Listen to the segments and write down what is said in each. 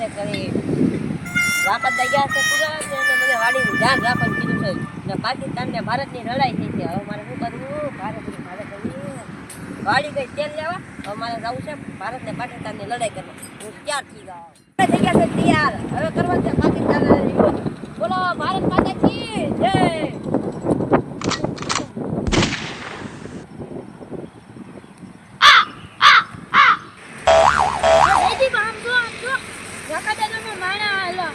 છે કરી થઈ ગયા છે પૂરા છે મને વાડીનું ધ્યાન રાખવાનું કીધું છે. ને પાકિસ્તાન ને ભારતની લડાઈ થઈ છે. હવે મારે શું કરવું? ભારતની ને કરવી. વાડી ગઈ તેલ લેવા. હવે મારે જવું છે ભારત ને પાકિસ્તાનની લડાઈ કરવા. હું ક્યાં થઈ ગયો થઈ ગયા છે, તૈયાર. હવે કરવા છે પાકિસ્તાન અને યુદ્ધ. બોલો ભારત માતા કી જય જયદીપ આમ જો આમ જો રકાદાદાનો માણા હાલો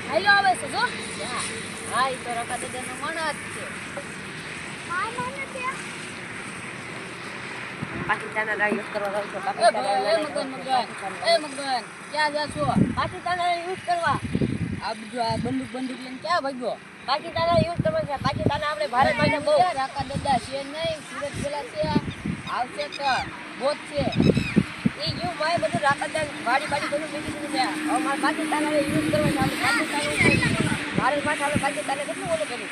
છે જો હા એ તો રકા દાદાનો માણસ જ છે માણા પાકિસ્તાન યુઝ કરવા જાઉં છું પાકિસ્તાન ક્યાં જા છો પાકિસ્તાન યુદ્ધ કરવા આ બધું આ બંદૂક બંદૂક લઈને ક્યાં ભાગ્યો પાકિસ્તાન યુઝ કરવા છે પાકિસ્તાન આપણે ભારત માટે બહુ રાકા દાદા છે નહીં સુરત પેલા છે આવશે તો બોધ છે એ યુ માય બધું રાખત વાડી બાડી બધું દીધું હવે મારે પાકિસ્તાન હવે યુદ્ધ કરવા પાકિસ્તાન ભારત માટે આપણે પાકિસ્તાને કેટલું ઓલું કર્યું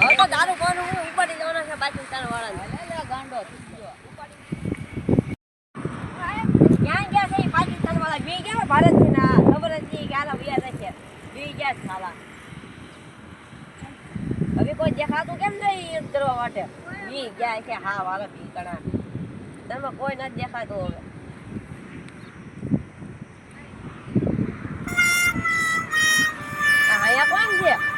હવે તો દારૂ પાનું હું ઉપાડી છે પાકિસ્તાન વાળાને. ગાંડો ક્યાં ગયા છે પાકિસ્તાન વાળા? બી ગયા ભારતથી ના ખબર જ નહીં કે આના વ્યાજ છે બી ગયા સાલા. હવે કોઈ દેખાતું કેમ નહીં યુદ્ધ કરવા માટે? બી ગયા છે હા વાળા બી કણા તમે કોઈ નથી દેખાતું હવે. અહીંયા કોણ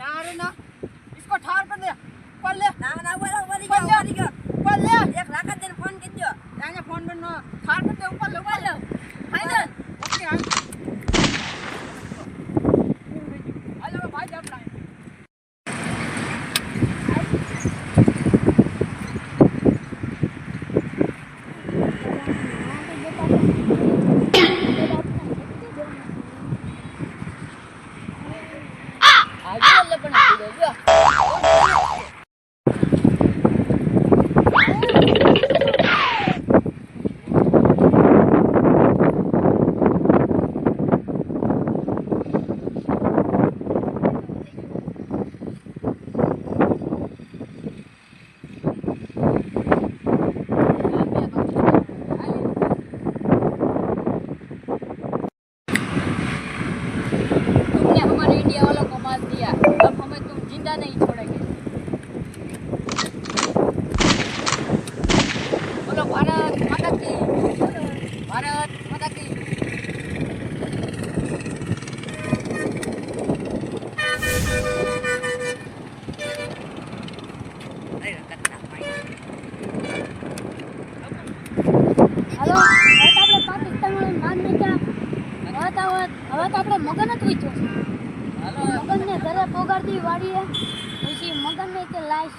ना अरे ना इसको ठार कर दे पल्ले ना ना वो वो नहीं वो नहीं હવે તો આપણે મગન જ વીચ્યો છે મગનને ઘરે પોગાડતી વાળીએ, પછી મગનને કે લાશ